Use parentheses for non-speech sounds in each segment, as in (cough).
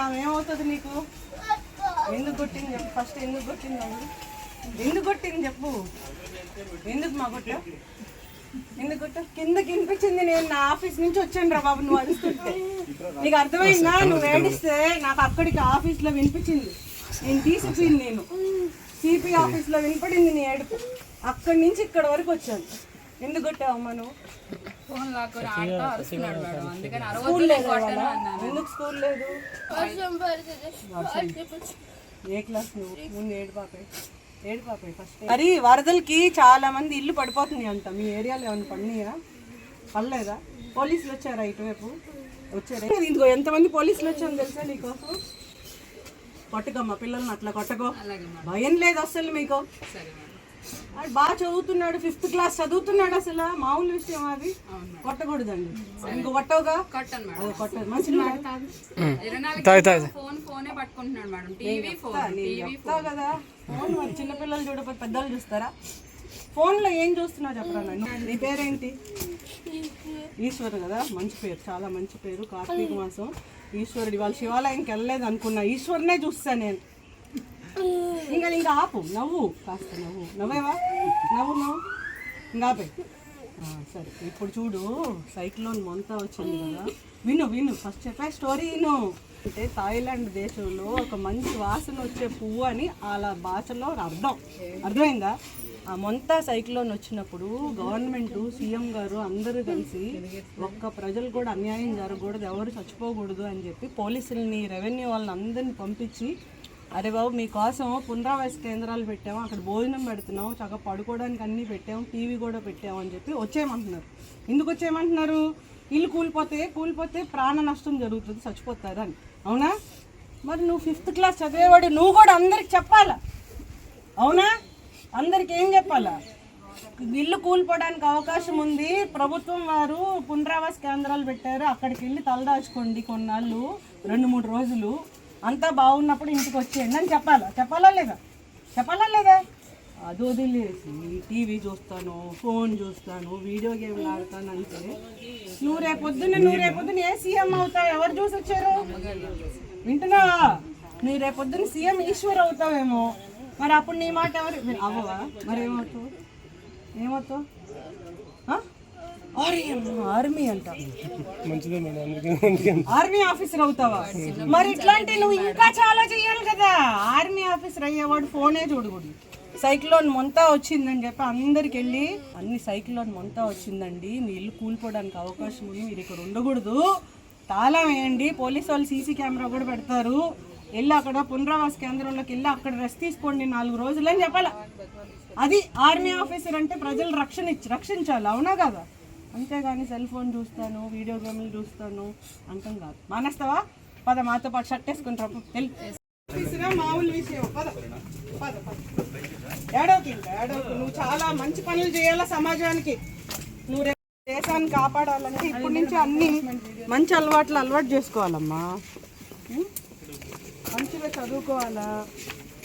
ఏమవుతుంది నీకు? ఎందుకు కొట్టింది చెప్పు. ఫస్ట్ ఎందుకు కొట్టింది? ఎందుకు కొట్టింది చెప్పు. ఎందుకు మా కొట్ట ఎందుకు కొట్ట కిందకి వినిపించింది నేను. నా ఆఫీస్ నుంచి వచ్చాను రా బాబు నువ్వు అరుస్తుంటే. నీకు అర్థమైందా? నువ్వు ఏడిస్తే నాకు అక్కడికి ఆఫీస్లో వినిపించింది. నేను తీసిపోయింది నేను. సిపి ఆఫీస్లో వినపడింది నీ ఏడుపు. అక్కడి నుంచి ఇక్కడ వరకు వచ్చాను. ఎందుకు కొట్టావమ్మా నువ్వు? ఫోన్ లాక్కొని ఆడుతూ అరుస్తున్నాడు మేడం. అందుకని స్కూల్ అరవద్దు లేదు ఇవాళ? ఎందుకు స్కూల్ లేదు? వర్షం పడుతుంది. ఏ క్లాస్ నువ్వు? ముందు ఏడు పాపే. ఏడు పాపే ఫస్ట్ మరి వరదలకి చాలా మంది ఇల్లు పడిపోతున్నాయి అంట. మీ ఏరియాలో ఏమైనా పడినాయా? పడలేదా? పోలీసులు వచ్చారా ఇటువైపు? వచ్చారా? ఇదిగో ఎంతమంది పోలీసులు వచ్చారో తెలుసా నీకోసం కొట్టకమ్మా పిల్లల్ని అట్లా కొట్టకో. అలాగే మేడం. భయం లేదు అసలు మీకు. సరే మేడం. అది బాగా చదువుతున్నాడు ఫిఫ్త్ క్లాస్ చదువుతున్నాడు అసలు. మామూలు విషయం అది. కొట్టకూడదండి. ఇంకో కొట్టవుగా? కొట్టను కొట్టదు. గంటలు ఫోన్ ఫోనే పట్టుకుంటున్నాడు మేడం. టీవీ ఫోన్ చెప్తావు కదా. చిన్నపిల్లలు చూడకపోతే పెద్దలు చూస్తారా? ఫోన్లో ఏం చూస్తున్నావు చెప్పరా నీ పేరేంటి? ఈశ్వర్ కదా? మంచి పేరు. చాలా మంచి పేరు. కార్తీక మాసం. ఈశ్వరుడు ఇవాళ శివాలయంకి వెళ్ళలేదు అనుకున్నా. ఈశ్వరునే చూస్తా నేను. ఇంకా ఇంకా ఆపు. నవ్వు. కాస్త నవ్వు. నవ్వేవా? నవ్వు నవ్వు. ఇంకా ఆపే. సరే. ఇప్పుడు చూడు సైక్లోన్ మొంత వచ్చింది కదా. విను విను. ఫస్ట్ చెప్పే స్టోరీ విను. అంటే థాయిలాండ్ దేశంలో ఒక మంచి వాసన వచ్చే పువ్వు అని వాళ్ళ భాషలో అర్థం. అర్థమైందా? ఆ మొంత సైక్లోన్ వచ్చినప్పుడు గవర్నమెంట్ సీఎం గారు అందరూ కలిసి ఒక్క ప్రజలు కూడా అన్యాయం జరగకూడదు ఎవరు చచ్చిపోకూడదు అని చెప్పి పోలీసుల్ని రెవెన్యూ వాళ్ళని అందరిని పంపించి అరే బాబు మీకోసం పునరావాస కేంద్రాలు పెట్టాము అక్కడ భోజనం పెడుతున్నాం చక్కగా పడుకోవడానికి అన్నీ పెట్టాము టీవీ కూడా పెట్టాము అని చెప్పి వచ్చేయమంటున్నారు. ఎందుకు వచ్చేయమంటున్నారు? ఇల్లు కూలిపోతే కూలిపోతే ప్రాణ నష్టం జరుగుతుంది చచ్చిపోతారు అని. అవునా? మరి నువ్వు ఫిఫ్త్ క్లాస్ చదివేవాడు నువ్వు కూడా అందరికి చెప్పాలా? అవునా? అందరికి ఏం చెప్పాలా? ఇల్లు కూలిపోవడానికి అవకాశం ఉంది. ప్రభుత్వం వారు పునరావాస కేంద్రాలు పెట్టారు. అక్కడికి వెళ్ళి తలదాచుకోండి కొన్నాళ్ళు రెండు మూడు రోజులు. అంతా బాగున్నప్పుడు ఇంటికి వచ్చేయండి అని చెప్పాలా? చెప్పాలా లేదా? చెప్పాలా లేదా? అది వదిలేసి టీవీ చూస్తాను ఫోన్ చూస్తాను వీడియో గేమ్లు ఆడతాను అంటే నువ్వు రేపొద్దున నువ్వు రేపొద్దున ఏ సీఎం అవుతావు? ఎవరు చూసి వచ్చారు వింటున్నావా? నువ్వు రేపొద్దున సీఎం ఈశ్వర్ అవుతావేమో. మరి అప్పుడు నీ మాట ఎవరు అవ్వవా? మరి ఏమవుతావు? ఏమవుతావు? ఆర్మీ అంట. ఆర్మీ ఆఫీసర్ అవుతావా? మరి ఇట్లాంటి నువ్వు ఇంకా చాలా చెయ్యాలి కదా. ఆర్మీ ఆఫీసర్ అయ్యేవాడు ఫోనే చూడకూడదు సైక్లోన్ మొంతా వచ్చిందని చెప్పి అందరికి వెళ్ళి అన్ని సైక్లోన్ మొంతా వచ్చిందండి. మీ ఇల్లు కూలిపోవడానికి అవకాశం ఉంది మీరు ఇక్కడ ఉండకూడదు. తాళం వేయండి. పోలీసు వాళ్ళు సీసీ కెమెరా కూడా పెడతారు. వెళ్ళి అక్కడ పునరావాస కేంద్రంలోకి వెళ్ళి అక్కడ రెస్ట్ తీసుకోండి నాలుగు రోజులు అని చెప్పాలా. అది ఆర్మీ ఆఫీసర్ అంటే ప్రజలు రక్షణ ఇచ్చి రక్షించాలి అవునా కదా? అంతేగాని సెల్ ఫోన్ చూస్తాను వీడియో గేమ్లు చూస్తాను అంతం కాదు. మానేస్తావా? పద మాతో పాటు షర్ట్ వేసుకుంటారు ఆఫీసరా మామూలు విషయం. పద పద పద. ఏడవకి ఇంకా ఏడవకు నువ్వు చాలా మంచి పనులు చేయాలా సమాజానికి? నువ్వు దేశాన్ని కాపాడాలంటే ఇప్పటి నుంచి అన్ని మంచి అలవాట్లు అలవాటు చేసుకోవాలమ్మా. మంచిగా చదువుకోవాలా?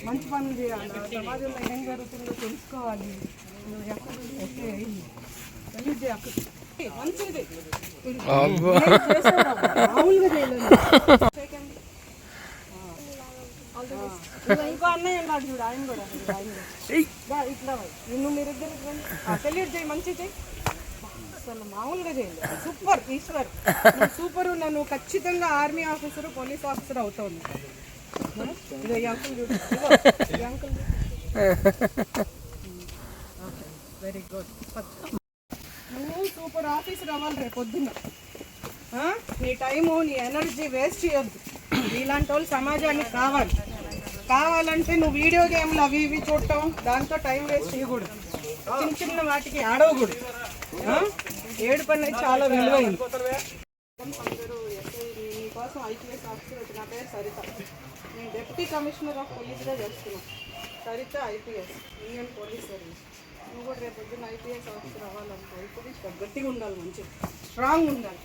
మంచి పనులు చేయాలా? సమాజంలో ఏం జరుగుతుందో తెలుసుకోవాలి. నువ్వు ఎక్కడ తెలియజే ఇట్లా మీరిద్దరు సెల్యూట్ చేయి మంచి చేయి అసలు మామూలుగా చేయండి సూపర్ ఈశ్వర్ సూపర్ నన్ను ఖచ్చితంగా ఆర్మీ ఆఫీసర్ పోలీస్ ఆఫీసర్ అవుతావు వెరీ గుడ్ సూపర్ ఆఫీస్ రావాలి రేపు పొద్దున్న. నీ టైము నీ ఎనర్జీ వేస్ట్ చేయొద్దు. ఇలాంటి వాళ్ళు సమాజానికి కావాలి. కావాలంటే నువ్వు వీడియో గేమ్లు అవి ఇవి చూడటం దాంతో టైం వేస్ట్ చేయకూడదు. చిన్న చిన్న వాటికి ఆడవకూడదు. ఏడు పని చాలా విలువైంది. కోసం నీకోసం ఐపీఎస్ ఆఫీసర్ వచ్చి నా పేరు సరిత. నేను డిప్యూటీ కమిషనర్ ఆఫ్ పోలీస్గా చేస్తున్నాను Saritha IPS Indian police service. రేపు పొద్దున్న ఐపీఎస్ ఆఫీసర్ అవ్వాలనుకో ఇప్పుడు గట్టిగా ఉండాలి మంచిగా. స్ట్రాంగ్ ఉండాలి.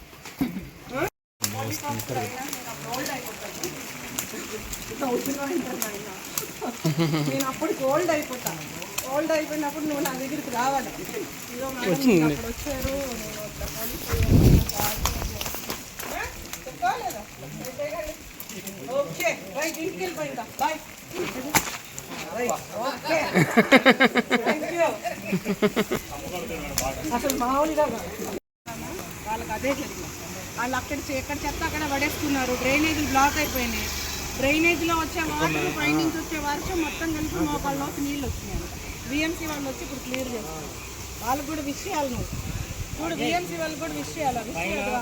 నేను అప్పుడు ఓల్డ్ అయిపోతాను. ఓల్డ్ అయిపోయినప్పుడు నువ్వు నా దగ్గరికి రావాలి. అప్పుడు వచ్చారు. ఓకే రైట్ ఇంటికి వెళ్ళిపోయి ఇంకా బాయ్ ఓకే. (laughs) అసలు మామూలుగా వాళ్ళకి అదే జరిగింది. వాళ్ళు అక్కడ ఎక్కడ చెత్త అక్కడ పడేస్తున్నారు. డ్రైనేజీలు బ్లాక్ అయిపోయినాయి. డ్రైనేజీలో వచ్చే వాటర్ పైనుంచి వచ్చే వర్షం మొత్తం కలిపి మోకాళ్ళలోకి నీళ్ళు వచ్చినాయి. బిఎంసీ వాళ్ళు వచ్చి ఇప్పుడు క్లియర్ చేస్తారు వాళ్ళు కూడా విషయాలు నువ్వు. ఇప్పుడు బిఎంసీ వాళ్ళు కూడా విషయాలు విషయాలు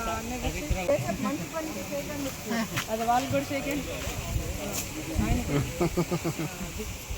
విషయాలు మంచి పని అది వాళ్ళు కూడా చేయకండి.